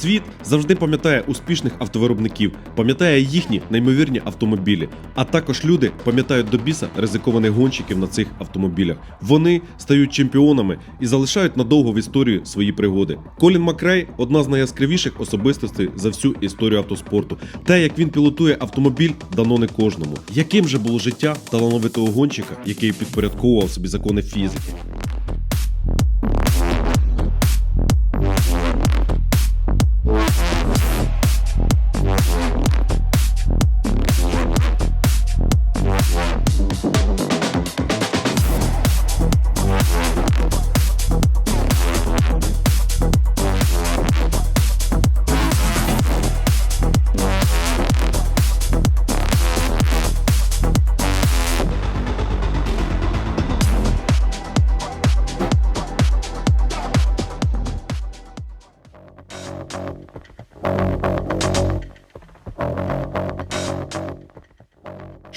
Світ завжди пам'ятає успішних автовиробників, пам'ятає їхні неймовірні автомобілі. А також люди пам'ятають до біса ризикованих гонщиків на цих автомобілях. Вони стають чемпіонами і залишають надовго в історії свої пригоди. Колін Макрей одна з найяскравіших особистостей за всю історію автоспорту. Те, як він пілотує автомобіль, дано не кожному. Яким же було життя талановитого гонщика, який підпорядковував собі закони фізики?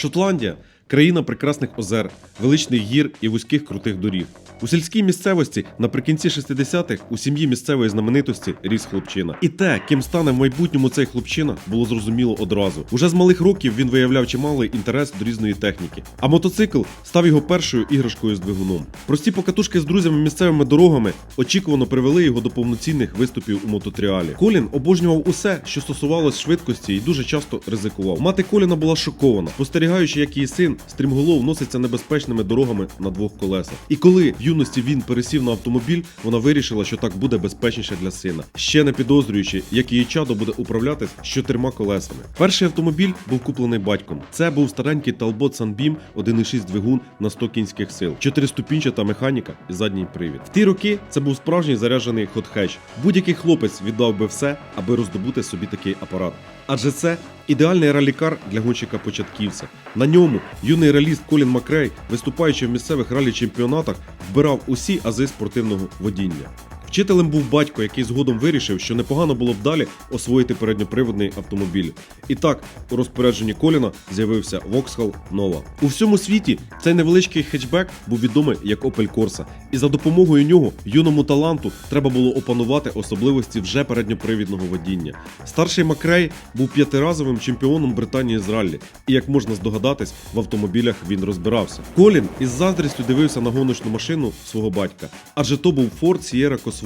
Шотландія країна прекрасних озер, величних гір і вузьких крутих доріг. У сільській місцевості наприкінці 60-х у сім'ї місцевої знаменитості ріс хлопчина. І те, ким стане в майбутньому цей хлопчина, було зрозуміло одразу. Уже з малих років він виявляв чималий інтерес до різної техніки. А мотоцикл став його першою іграшкою з двигуном. Прості покатушки з друзями місцевими дорогами очікувано привели його до повноцінних виступів у мототріалі. Колін обожнював усе, що стосувалось швидкості, і дуже часто ризикував. Мати Коліна була шокована, спостерігаючи, як її син стрімголов носиться небезпечними дорогами на двох колесах. І коли в юності він пересів на автомобіль, вона вирішила, що так буде безпечніше для сина, ще не підозрюючи, як її чадо буде управлятись з чотирма колесами. Перший автомобіль був куплений батьком. Це був старенький Talbot Sunbeam 1.6 двигун на 100 кінських сил, чотириступінчата механіка і задній привід. В ті роки це був справжній заряджений хот-хетч. Будь-який хлопець віддав би все, аби роздобути собі такий апарат. Адже це ідеальний ралікар для гонщика початківця. На ньому юний реаліст Колін Макрей, виступаючи в місцевих ралі-чемпіонатах, вбирав усі ази спортивного водіння. Вчителем був батько, який згодом вирішив, що непогано було б далі освоїти передньоприводний автомобіль. І так, у розпорядженні Коліна з'явився Vauxhall Nova. У всьому світі цей невеличкий хетчбек був відомий як Opel Corsa, і за допомогою нього юному таланту треба було опанувати особливості вже передньопривідного водіння. Старший Макрей був п'ятиразовим чемпіоном Британії з раллі, і як можна здогадатись, в автомобілях він розбирався. Колін із заздрістю дивився на гоночну машину свого батька, адже то був Ford Sierra Cosworth.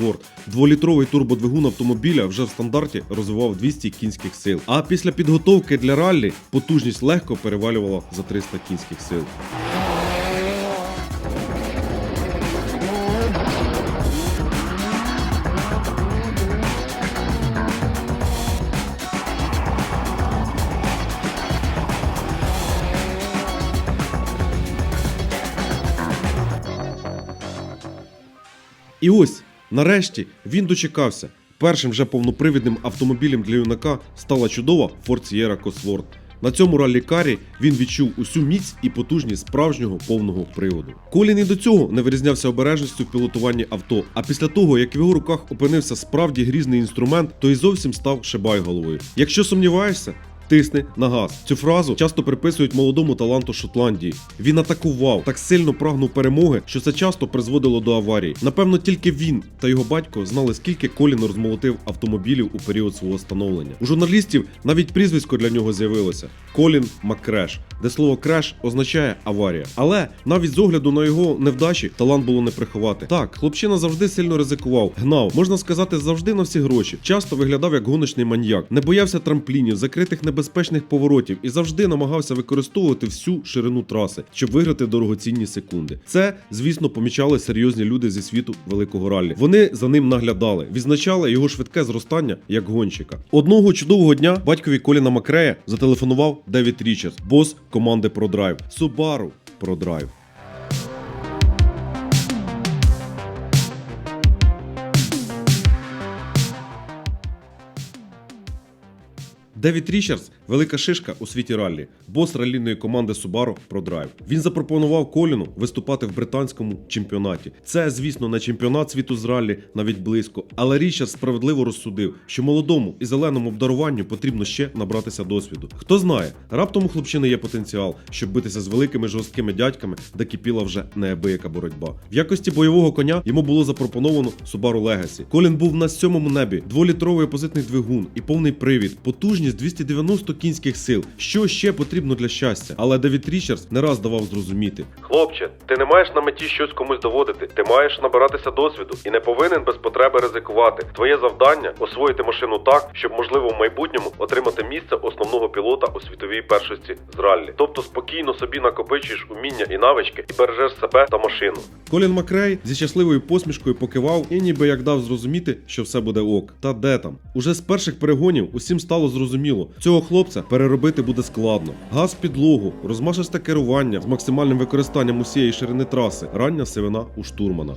Дволітровий турбодвигун автомобіля вже в стандарті розвивав 200 кінських сил. А після підготовки для раллі потужність легко перевалювала за 300 кінських сил. І ось, нарешті, він дочекався. Першим вже повнопривідним автомобілем для юнака стала чудова Ford Sierra Cosworth. На цьому раллі-карі він відчув усю міць і потужність справжнього повного приводу. Колін і до цього не вирізнявся обережністю в пілотуванні авто. А після того, як в його руках опинився справді грізний інструмент, то й зовсім став шибайголовою. Якщо сумніваєшся, Тисни на газ. Цю фразу часто приписують молодому таланту Шотландії. Він атакував, так сильно прагнув перемоги, що це часто призводило до аварії. Напевно, тільки він та його батько знали, скільки Колін розмолотив автомобілів у період свого становлення. У журналістів навіть прізвисько для нього з'явилося Колін Маккреш, де слово креш означає аварія. Але навіть з огляду на його невдачі талант було не приховати. Так, хлопчина завжди сильно ризикував, гнав, можна сказати, завжди на всі гроші. Часто виглядав як гоночний маньяк, не боявся трамплінів, закритих небезпечних поворотів і завжди намагався використовувати всю ширину траси, щоб виграти дорогоцінні секунди. Це, звісно, помічали серйозні люди зі світу великого раллі. Вони за ним наглядали, відзначали його швидке зростання як гонщика. Одного чудового дня батькові Коліна Макрея зателефонував Девід Річардс, бос команди ProDrive. Subaru ProDrive. Девід Річардс велика шишка у світі раллі, бос раллійної команди Subaru ProDrive. Він запропонував Коліну виступати в британському чемпіонаті. Це, звісно, не чемпіонат світу з раллі, навіть близько. Але Річард справедливо розсудив, що молодому і зеленому обдаруванню потрібно ще набратися досвіду. Хто знає, раптом у хлопчини є потенціал, щоб битися з великими жорсткими дядьками, де кипіла вже неабияка боротьба. В якості бойового коня йому було запропоновано Subaru Legacy. Колін був на сьомому небі, дволітровий опозитний двигун і повний привід, потужність 290 кінських сил. Що ще потрібно для щастя? Але Девід Річардс не раз давав зрозуміти. Хлопче, ти не маєш на меті щось комусь доводити. Ти маєш набиратися досвіду і не повинен без потреби ризикувати. Твоє завдання освоїти машину так, щоб можливо в майбутньому отримати місце основного пілота у світовій першості з раллі. Тобто спокійно собі накопичуєш уміння і навички і бережеш себе та машину. Колін Макрей зі щасливою посмішкою покивав і ніби як дав зрозуміти, що все буде ок. Та де там? Уже з перших перегонів усім стало зрозуміло, цього хлопця переробити буде складно. Газ підлогу, розмашисте керування з максимальним використанням усієї ширини траси, рання сивина у штурмана.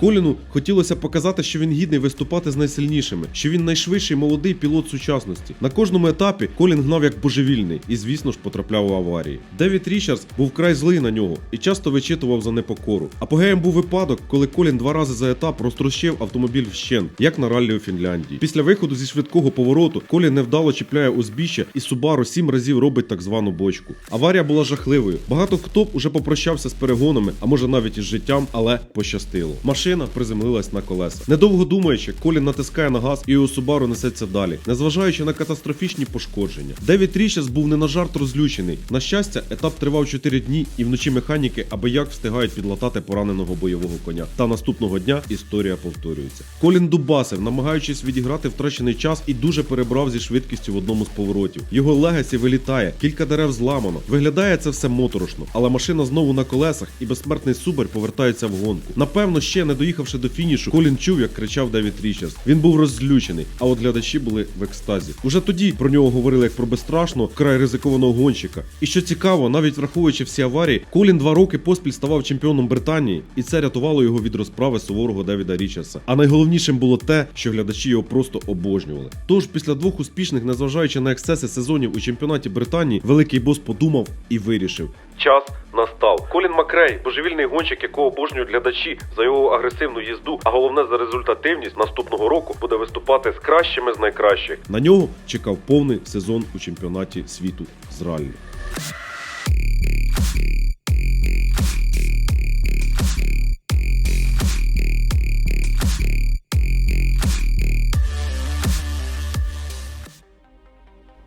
Коліну хотілося показати, що він гідний виступати з найсильнішими, що він найшвидший молодий пілот сучасності. На кожному етапі Колін гнав як божевільний і, звісно ж, потрапляв у аварії. Девід Річардс був край злий на нього і часто вичитував за непокору. Апогеєм був випадок, коли Колін два рази за етап розтрощив автомобіль вщен, як на раллі у Фінляндії. Після виходу зі швидкого повороту Колін невдало чіпляє узбіччя, і Субару сім разів робить так звану бочку. Аварія була жахливою. Багато хто б уже попрощався з перегонами, а може навіть із життям, але пощастило. Машина приземлилась на колеса. Недовго думаючи, Колін натискає на газ і у Субару несеться далі, незважаючи на катастрофічні пошкодження. Девід Річес був не на жарт розлючений. На щастя, етап тривав 4 дні, і вночі механіки аби як встигають підлатати пораненого бойового коня. Та наступного дня історія повторюється. Колін дубасив, намагаючись відіграти втрачений час, і дуже перебрав зі швидкістю в одному з поворотів. Його легасі вилітає, кілька дерев зламано. Виглядає це все моторошно, але машина знову на колесах, і безсмертний субер повертається в гонку. Напевно, ще не доїхавши до фінішу, Колін чув, як кричав Девід Річардс. Він був розлючений, а от глядачі були в екстазі. Уже тоді про нього говорили як про безстрашного, вкрай ризикованого гонщика. І що цікаво, навіть враховуючи всі аварії, Колін два роки поспіль ставав чемпіоном Британії, і це рятувало його від розправи суворого Девіда Річардса. А найголовнішим було те, що глядачі його просто обожнювали. Тож після двох успішних, незважаючи на ексцеси сезонів у чемпіонаті Британії, великий бос подумав і вирішив. Час настав. Колін Макрей, божевільний гонщик, якого обожнюють глядачі за його агресивну їзду, а головне за результативність наступного року буде виступати з кращими з найкращих. На нього чекав повний сезон у чемпіонаті світу з раллі. –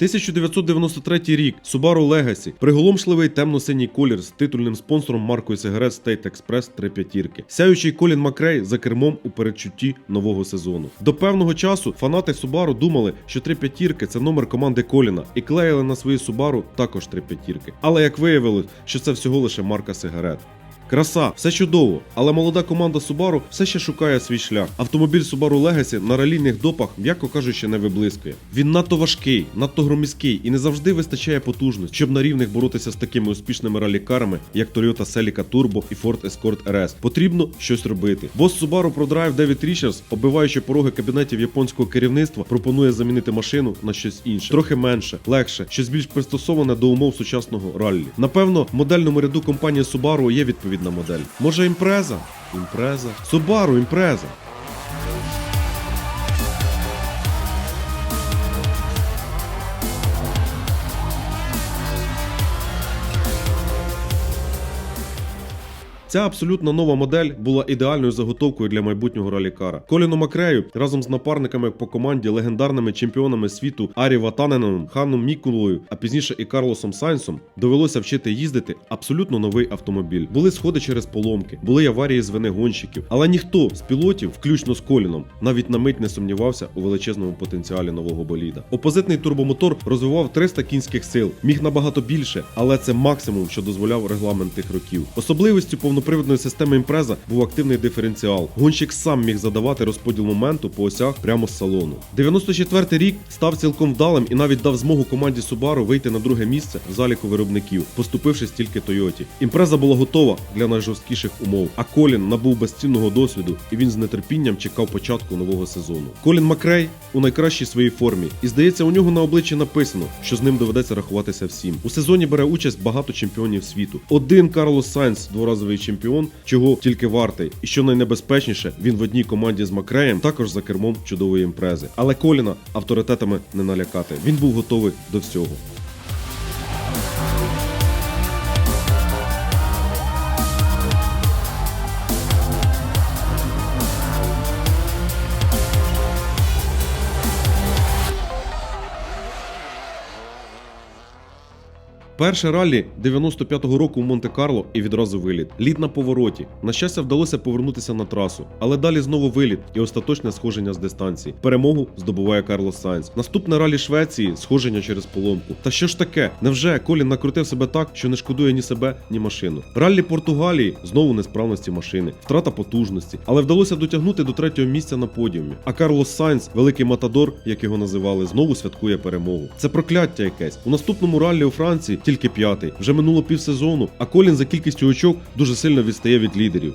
1993 рік Subaru Legacy, приголомшливий темно-синій колір з титульним спонсором маркою сигарет State Express 3 п'ятірки. Сяючий Колін Макрей за кермом у передчутті нового сезону. До певного часу фанати Subaru думали, що 3 п'ятірки це номер команди Коліна, і клеїли на свої Subaru також 3 п'ятірки. Але як виявилось, що це всього лише марка сигарет. Краса, все чудово, але молода команда Subaru все ще шукає свій шлях. Автомобіль Subaru Legacy на ралійних допах, м'яко кажучи, не виблискує. Він надто важкий, надто громіський і не завжди вистачає потужності, щоб на рівних боротися з такими успішними ралікарами, як Toyota Celica Turbo і Ford Escort RS. Потрібно щось робити. Бос Subaru ProDrive Девід Річардс, оббиваючи пороги кабінетів японського керівництва, пропонує замінити машину на щось інше, трохи менше, легше, щось більш пристосоване до умов сучасного раллі. Напевно, в модельному ряду компанії Subaru є відповідна модель. Може, імпреза? Імпреза. Subaru, імпреза. Ця абсолютно нова модель була ідеальною заготовкою для майбутнього ралікара. Коліну Макрею разом з напарниками по команді легендарними чемпіонами світу Арі Ватаненом, Ханом Мікулою, а пізніше і Карлосом Сайнсом довелося вчити їздити абсолютно новий автомобіль. Були сходи через поломки, були аварії з вини гонщиків, але ніхто з пілотів, включно з Коліном, навіть на мить не сумнівався у величезному потенціалі нового боліда. Опозитний турбомотор розвивав 300 кінських сил, міг набагато більше, але це максимум, що дозволяв регламент тих років. Особливістю повноприводної повноприводної системи імпреза був активний диференціал. Гонщик сам міг задавати розподіл моменту по осях прямо з салону. 94-й рік став цілком вдалим і навіть дав змогу команді Subaru вийти на друге місце в заліку виробників, поступившись тільки Тойоті. Імпреза була готова для найжорсткіших умов. А Колін набув безцінного досвіду, і він з нетерпінням чекав початку нового сезону. Колін Макрей у найкращій своїй формі, і здається, у нього на обличчі написано, що з ним доведеться рахуватися всім. У сезоні бере участь багато чемпіонів світу. Один Карлос Сайнс, дворазовий чемпіон, чого тільки вартий. І що найнебезпечніше, він в одній команді з Макреєм також за кермом чудової імпрези. Але Коліна авторитетами не налякати. Він був готовий до всього. Перше раллі 95-го року в Монте-Карло і відразу виліт. Лід на повороті. На щастя, вдалося повернутися на трасу, але далі знову виліт і остаточне схоження з дистанції. Перемогу здобуває Карлос Сайнс. Наступне ралі Швеції схоження через поломку. Та що ж таке? Невже Колін накрутив себе так, що не шкодує ні себе, ні машину? Раллі Португалії знову несправності машини, втрата потужності, але вдалося дотягнути до третього місця на подіумі. А Карлос Сайнс, великий матадор, як його називали, знову святкує перемогу. Це прокляття якесь. У наступному раллі у Франції тільки п'ятий. Вже минуло півсезону, а Колін за кількістю очок дуже сильно відстає від лідерів.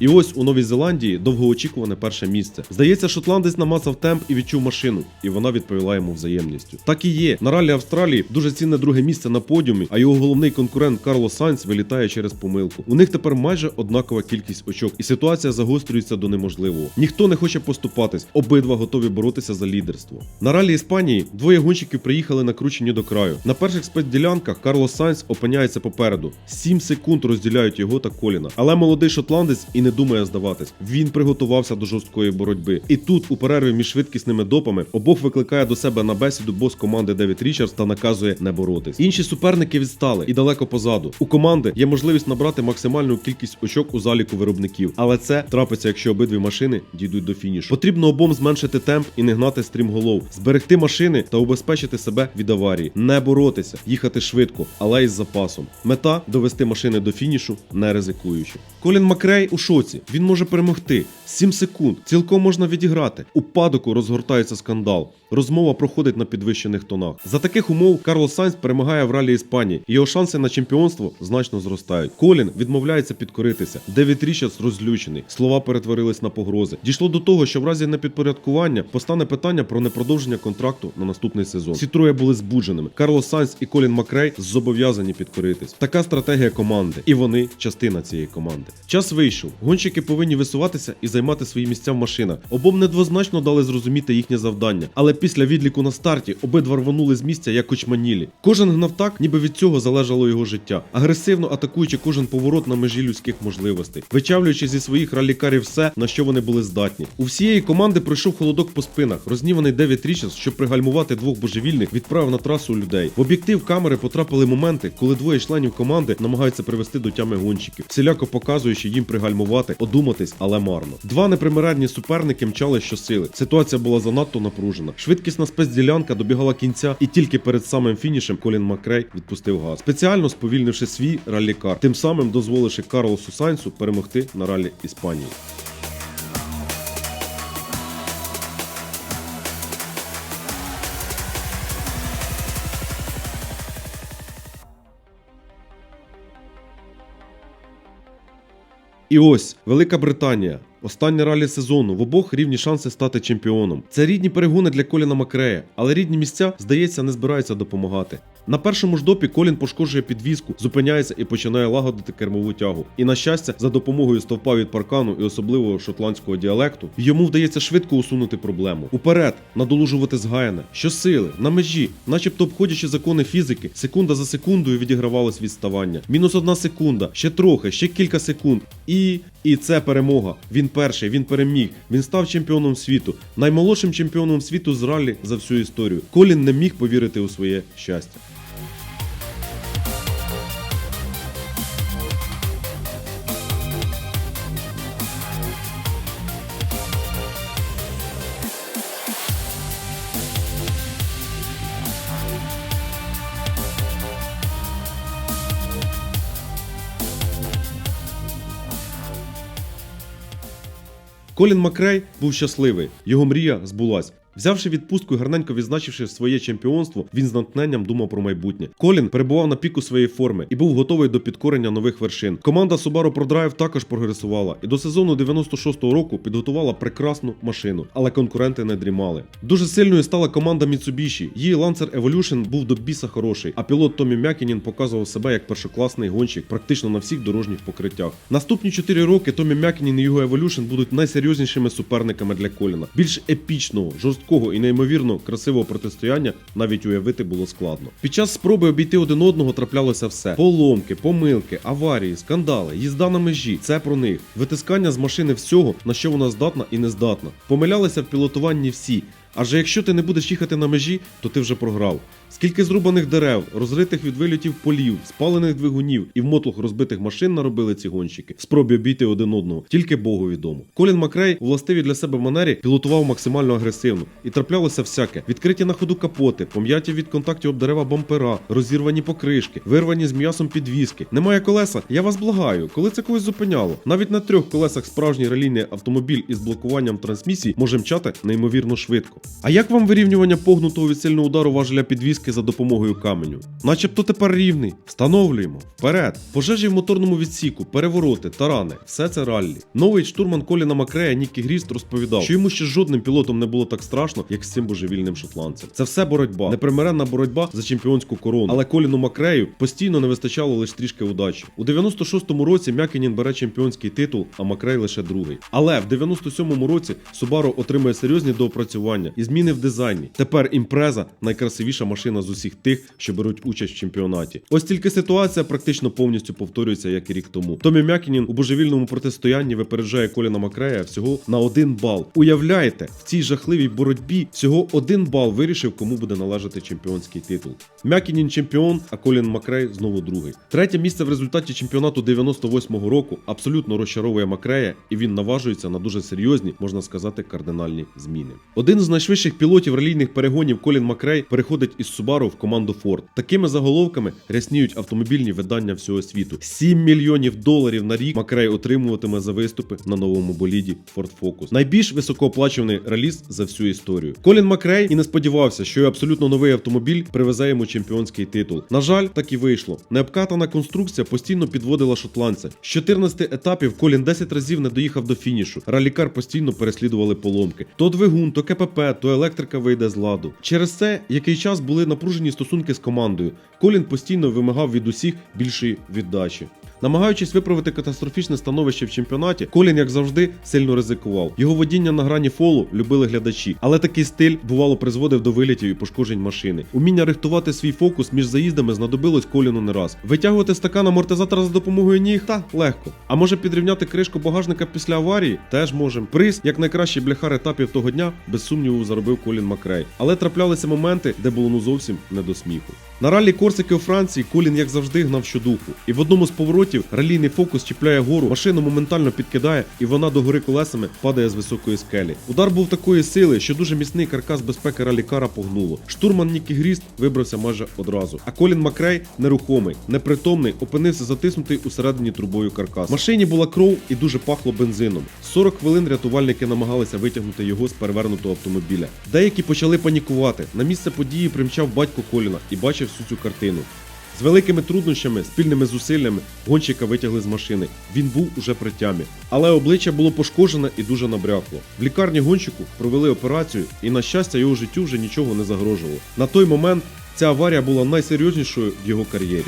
І ось у Новій Зеландії довгоочікуване перше місце. Здається, шотландець намацав темп і відчув машину, і вона відповіла йому взаємністю. Так і є. На ралі Австралії дуже цінне друге місце на подіумі, а його головний конкурент Карло Сайнс вилітає через помилку. У них тепер майже однакова кількість очок, і ситуація загострюється до неможливого. Ніхто не хоче поступатись, обидва готові боротися за лідерство. На ралі Іспанії двоє гонщиків приїхали накручені до краю. На перших спецділянках Карлос Сайнс опиняється попереду. 7 секунд розділяють його та Коліна. Але молодий шотландець і не думає здаватись. Він приготувався до жорсткої боротьби. І тут, у перерві між швидкісними допами, обох викликає до себе на бесіду бос команди Девід Річардс та наказує не боротись. Інші суперники відстали і далеко позаду. У команди є можливість набрати максимальну кількість очок у заліку виробників, але це трапиться, якщо обидві машини дійдуть до фінішу. Потрібно обом зменшити темп і не гнати стрімголов, зберегти машини та убезпечити себе від аварії, не боротися, їхати швидко, але із запасом. Мета довести машини до фінішу, не ризикуючи. Колін Макрей у шоці. Він може перемогти. 7 секунд. Цілком можна відіграти. У падоку розгортається скандал. Розмова проходить на підвищених тонах. За таких умов Карлос Сайнс перемагає в ралі Іспанії. Його шанси на чемпіонство значно зростають. Колін відмовляється підкоритися. Девід Річардс розлючений. Слова перетворились на погрози. Дійшло до того, що в разі непідпорядкування постане питання про непродовження контракту на наступний сезон. Ці троє були збудженими. Карлос Сайнс і Колін Макрей зобов'язані підкоритись. Така стратегія команди, і вони частина цієї команди. Час вийшов. Гонщики повинні висуватися і займати свої місця в машинах. Обом недвозначно дали зрозуміти їхнє завдання, але після відліку на старті обидва рвонули з місця як очманілі. Кожен гнав так, ніби від цього залежало його життя, агресивно атакуючи кожен поворот на межі людських можливостей, вичавлюючи зі своїх ралікарів все, на що вони були здатні. У всієї команди пройшов холодок по спинах. Розніваний Девід Річардс, щоб пригальмувати двох божевільних, відправив на трасу людей. В об'єктив камери потрапили моменти, коли двоє членів команди намагаються привести до тями гонщиків, всіляко показуючи їм пригальмувати, одуматись, але марно. Два непримиренні суперники мчали щосили. Ситуація була занадто напружена. Швидкісна спецділянка добігала кінця, і тільки перед самим фінішем Колін Макрей відпустив газ, спеціально сповільнивши свій ралікар, тим самим дозволивши Карлосу Сайнсу перемогти на ралі Іспанії. І ось Велика Британія. Останнє ралі сезону в обох рівні шанси стати чемпіоном. Це рідні перегони для Коліна Макрея, але рідні місця, здається, не збираються допомагати. На першому ж допі Колін пошкоджує підвізку, зупиняється і починає лагодити кермову тягу. І на щастя, за допомогою стовпа від паркану і особливого шотландського діалекту, йому вдається швидко усунути проблему. Уперед, надолужувати згаяне, щосили, на межі, начебто обходячи закони фізики, секунда за секундою відігравалось відставання. Мінус одна секунда, ще трохи, ще кілька секунд. І. І це перемога. Він перший, він переміг. Він став чемпіоном світу, наймолодшим чемпіоном світу з раллі за всю історію. Колін не міг повірити у своє щастя. Колін Макрей був щасливий, його мрія збулась. Взявши відпустку і гарненько відзначивши своє чемпіонство, він з натхненням думав про майбутнє. Колін перебував на піку своєї форми і був готовий до підкорення нових вершин. Команда Subaru ProDrive також прогресувала і до сезону 96-го року підготувала прекрасну машину, але конкуренти не дрімали. Дуже сильною стала команда Mitsubishi. Її Lancer Evolution був до біса хороший, а пілот Томі Мякінін показував себе як першокласний гонщик практично на всіх дорожніх покриттях. Наступні 4 роки Томі Мякінін і його Evolution будуть найсерйознішими суперниками для Коліна. Більш епічного, жорсткого і неймовірно красивого протистояння навіть уявити було складно. Під час спроби обійти один одного траплялося все: поломки, помилки, аварії, скандали, їзда на межі. Це про них. Витискання з машини всього, на що вона здатна і не здатна. Помилялися в пілотуванні всі. Адже якщо ти не будеш їхати на межі, то ти вже програв. Скільки зрубаних дерев, розритих від вилітів полів, спалених двигунів і вмотлох розбитих машин наробили ці гонщики в спробі обійти один одного, тільки Богу відомо. Колін Макрей у властивій для себе манері пілотував максимально агресивно і траплялося всяке: відкриті на ходу капоти, пом'яті від контактів об дерева бампера, розірвані покришки, вирвані з м'ясом підвіски. Немає колеса. Я вас благаю, коли це когось зупиняло. Навіть на трьох колесах справжній релійний автомобіль із блокуванням трансмісії може мчати неймовірно швидко. А як вам вирівнювання погнутого від сильного удару важеля підвіски за допомогою каменю? Начебто тепер рівний. Встановлюємо. Вперед. Пожежі в моторному відсіку, перевороти, тарани. Все це раллі. Новий штурман Коліна Макрея Нікі Гріст розповідав, що йому ще жодним пілотом не було так страшно, як з цим божевільним шотландцем. Це все боротьба, непримиренна боротьба за чемпіонську корону. Але Коліну Макрею постійно не вистачало лише трішки удачі. У 96-му році Мякінін бере чемпіонський титул, а Макрей лише другий. Але в 97-му році Subaru отримує серйозні доопрацювання і зміни в дизайні. Тепер імпреза найкрасивіша машина з усіх тих, що беруть участь в чемпіонаті. Ось тільки ситуація практично повністю повторюється, як і рік тому. Томі Мякінін у божевільному протистоянні випереджає Коліна Макрея всього на один бал. Уявляєте, в цій жахливій боротьбі всього один бал вирішив, кому буде належати чемпіонський титул. Мякінін чемпіон, а Колін Макрей знову другий. Третє місце в результаті чемпіонату 98-го року абсолютно розчаровує Макрея, і він наважується на дуже серйозні, можна сказати, кардинальні зміни. Один з найшвидших пілотів релійних перегонів Колін Макрей переходить із Subaru в команду Ford. Такими заголовками рясніють автомобільні видання всього світу. 7 мільйонів доларів на рік Макрей отримуватиме за виступи на новому боліді Ford Focus. Найбільш високооплачуваний реліз за всю історію. Колін Макрей і не сподівався, що абсолютно новий автомобіль привезе йому чемпіонський титул. На жаль, так і вийшло. Необкатана конструкція постійно підводила шотландця. З 14 етапів Колін 10 разів не доїхав до фінішу. Ралікар постійно переслідували поломки. То двигун, то КПП, то електрика вийде з ладу. Через це який час були напружені стосунки з командою. Колін постійно вимагав від усіх більшої віддачі. Намагаючись виправити катастрофічне становище в чемпіонаті, Колін, як завжди, сильно ризикував. Його водіння на грані фолу любили глядачі, але такий стиль бувало призводив до вилітів і пошкоджень машини. Уміння рихтувати свій фокус між заїздами знадобилось Коліну не раз. Витягувати стакан амортизатора за допомогою ніг та легко. А може підрівняти кришку багажника після аварії? Теж можем. Приз, як найкращий бляхар етапів того дня, без сумніву заробив Колін Макрей. Але траплялися моменти, де було ну зовсім не до сміху. На ралі Корсики у Франції Колін, як завжди, гнав щодуху. І в одному з поворотів ралійний фокус чіпляє гору, машину моментально підкидає, і вона до гори колесами падає з високої скелі. Удар був такої сили, що дуже міцний каркас безпеки ралікара погнуло. Штурман Нікі Гріст вибрався майже одразу. А Колін Макрей нерухомий, непритомний, опинився затиснутий усередині трубою каркас. Машині була кров і дуже пахло бензином. 40 хвилин рятувальники намагалися витягнути його з перевернутого автомобіля. Деякі почали панікувати. На місце події примчав батько Коліна і бачив всю цю картину. З великими труднощами, спільними зусиллями гонщика витягли з машини. Він був уже при тямі. Але обличчя було пошкоджене і дуже набрякло. В лікарні гонщику провели операцію, і на щастя його життю вже нічого не загрожувало. На той момент ця аварія була найсерйознішою в його кар'єрі.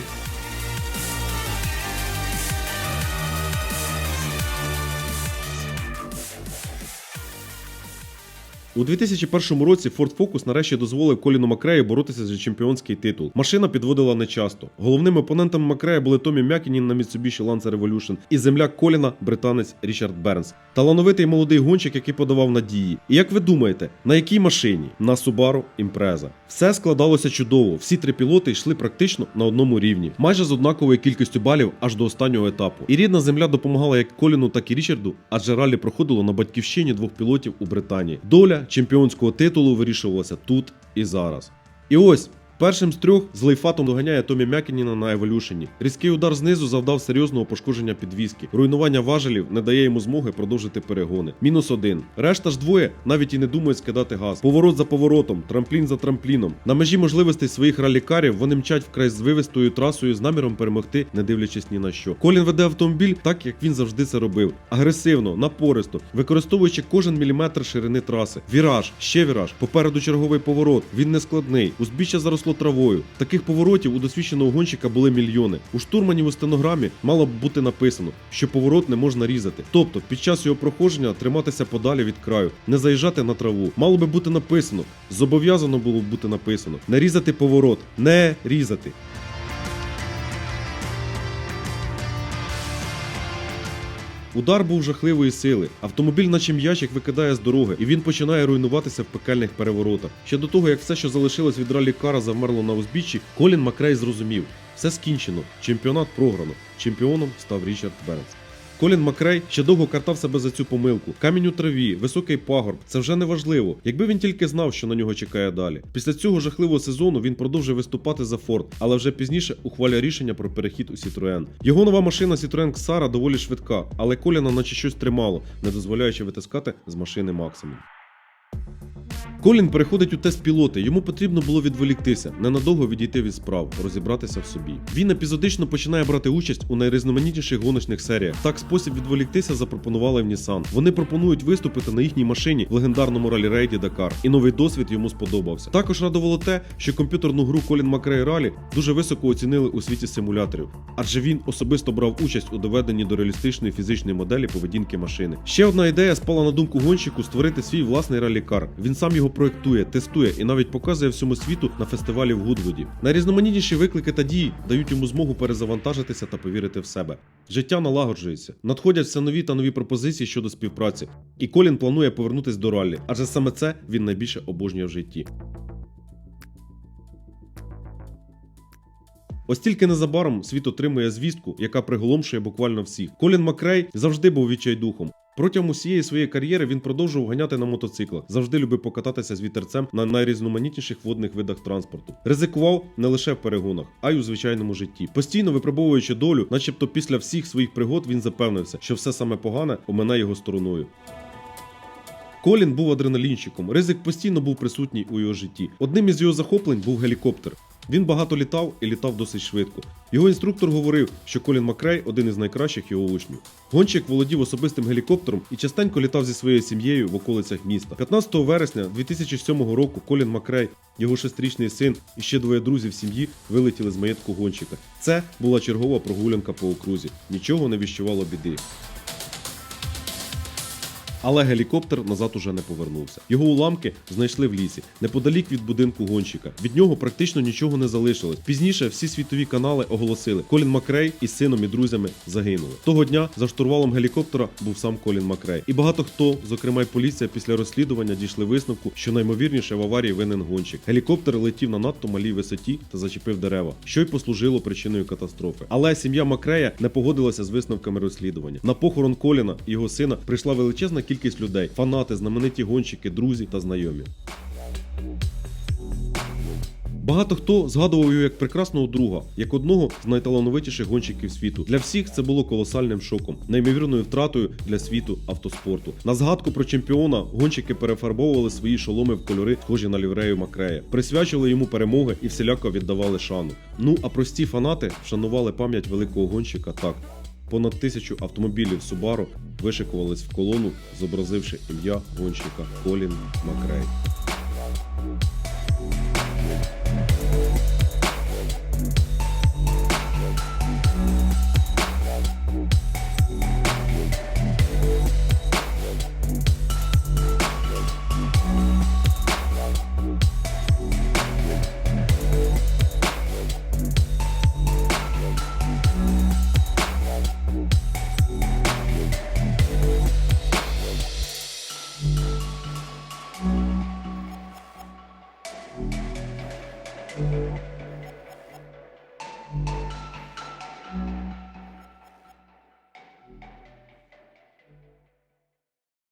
У 2001 році Ford Focus нарешті дозволив Коліну Макрею боротися за чемпіонський титул. Машина підводила нечасто. Головними опонентами Макрея були Томі Мякінін на Mitsubishi Lancer Evolution і земляк Коліна, британець Річард Бернс. Талановитий молодий гонщик, який подавав надії. І як ви думаєте, на якій машині? На Subaru Impreza. Все складалося чудово. Всі три пілоти йшли практично на одному рівні, майже з однаковою кількістю балів аж до останнього етапу. І рідна земля допомагала як Коліну, так і Річарду, адже ралі проходило на батьківщині двох пілотів у Британії. Доля чемпіонського титулу вирішувалася тут і зараз. І ось Першим з трьох з лейфатом доганяє Томі Мякініна на еволюшені. Різкий удар знизу завдав серйозного пошкодження підвіски. Руйнування важелів не дає йому змоги продовжити перегони. Мінус один. Решта ж двоє навіть і не думають скидати газ. Поворот за поворотом, трамплін за трампліном. На межі можливостей своїх ралікарів вони мчать вкрай звивистою трасою з наміром перемогти, не дивлячись ні на що. Колін веде автомобіль так, як він завжди це робив. Агресивно, напористо, використовуючи кожен міліметр ширини траси. Віраж, ще віраж, попереду черговий поворот. Він не складний. Узбіччя заросло травою. Таких поворотів у досвідченого гонщика були мільйони. У штурманів у стенограмі мало б бути написано, що поворот не можна різати. Тобто, під час його проходження триматися подалі від краю, не заїжджати на траву. Мало би бути написано, зобов'язано було б бути написано: не різати поворот, не різати. Удар був жахливої сили. Автомобіль, наче м'ячик, викидає з дороги, і він починає руйнуватися в пекельних переворотах. Ще до того, як все, що залишилось від ралі кара, завмерло на узбіччі, Колін Макрей зрозумів: все скінчено, чемпіонат програно. Чемпіоном став Річард Бернс. Колін Макрей ще довго картав себе за цю помилку. Камінь у траві, високий пагорб це вже не важливо. Якби він тільки знав, що на нього чекає далі. Після цього жахливого сезону він продовжує виступати за Форд, але вже пізніше ухвалює рішення про перехід у Citroen. Його нова машина Citroen Xara доволі швидка, але Коліна наче щось тримало, не дозволяючи витискати з машини максимум. Колін переходить у тест пілоти. Йому потрібно було відволіктися, ненадовго відійти від справ, розібратися в собі. Він епізодично починає брати участь у найрізноманітніших гоночних серіях. Так, спосіб відволіктися запропонували в Nissan. Вони пропонують виступити на їхній машині в легендарному ралі-рейді Дакар. І новий досвід йому сподобався. Також радувало те, що комп'ютерну гру Колін Макрей Ралі дуже високо оцінили у світі симуляторів, адже він особисто брав участь у доведенні до реалістичної фізичної моделі поведінки машини. Ще одна ідея спала на думку гонщику створити свій власний ралікар. Він сам його проектує, тестує і навіть показує всьому світу на фестивалі в Гудвуді. Найрізноманітніші виклики та дії дають йому змогу перезавантажитися та повірити в себе. Життя налагоджується, надходять все нові та нові пропозиції щодо співпраці. І Колін планує повернутись до раллі, адже саме це він найбільше обожнює в житті. Ось тільки незабаром світ отримує звістку, яка приголомшує буквально всіх. Колін Макрей завжди був відчайдухом. Протягом усієї своєї кар'єри він продовжував ганяти на мотоциклах, завжди любив покататися з вітерцем на найрізноманітніших водних видах транспорту. Ризикував не лише в перегонах, а й у звичайному житті. Постійно випробовуючи долю, начебто після всіх своїх пригод він запевнився, що все саме погане омине його стороною. Колін був адреналінщиком. Ризик постійно був присутній у його житті. Одним із його захоплень був гелікоптер. Він багато літав і літав досить швидко. Його інструктор говорив, що Колін Макрей один із найкращих його учнів. Гонщик володів особистим гелікоптером і частенько літав зі своєю сім'єю в околицях міста. 15 вересня 2007 року Колін Макрей, його шестирічний син і ще двоє друзів сім'ї вилетіли з маєтку гонщика. Це була чергова прогулянка по окрузі. Нічого не віщувало біди. Але гелікоптер назад уже не повернувся. Його уламки знайшли в лісі, неподалік від будинку гонщика. Від нього практично нічого не залишилось. Пізніше всі світові канали оголосили, Колін Макрей із сином і друзями загинули. Того дня за штурвалом гелікоптера був сам Колін Макрей. І багато хто, зокрема й поліція, після розслідування дійшли висновку, що наймовірніше в аварії винен гонщик. Гелікоптер летів на надто малій висоті та зачепив дерева, що й послужило причиною катастрофи. Але сім'я Макрея не погодилася з висновками розслідування. На похорон Коліна і його сина прийшла величезна кількість людей: фанати, знамениті гонщики, друзі та знайомі. Багато хто згадував його як прекрасного друга, як одного з найталановитіших гонщиків світу. Для всіх це було колосальним шоком, неймовірною втратою для світу автоспорту. На згадку про чемпіона гонщики перефарбовували свої шоломи в кольори, схожі на ліврею Макрея, присвячували йому перемоги і всіляко віддавали шану. Ну а прості фанати вшанували пам'ять великого гонщика так. Понад тисячу автомобілів Subaru вишикувались в колону, зобразивши ім'я гонщика Колін Макрей.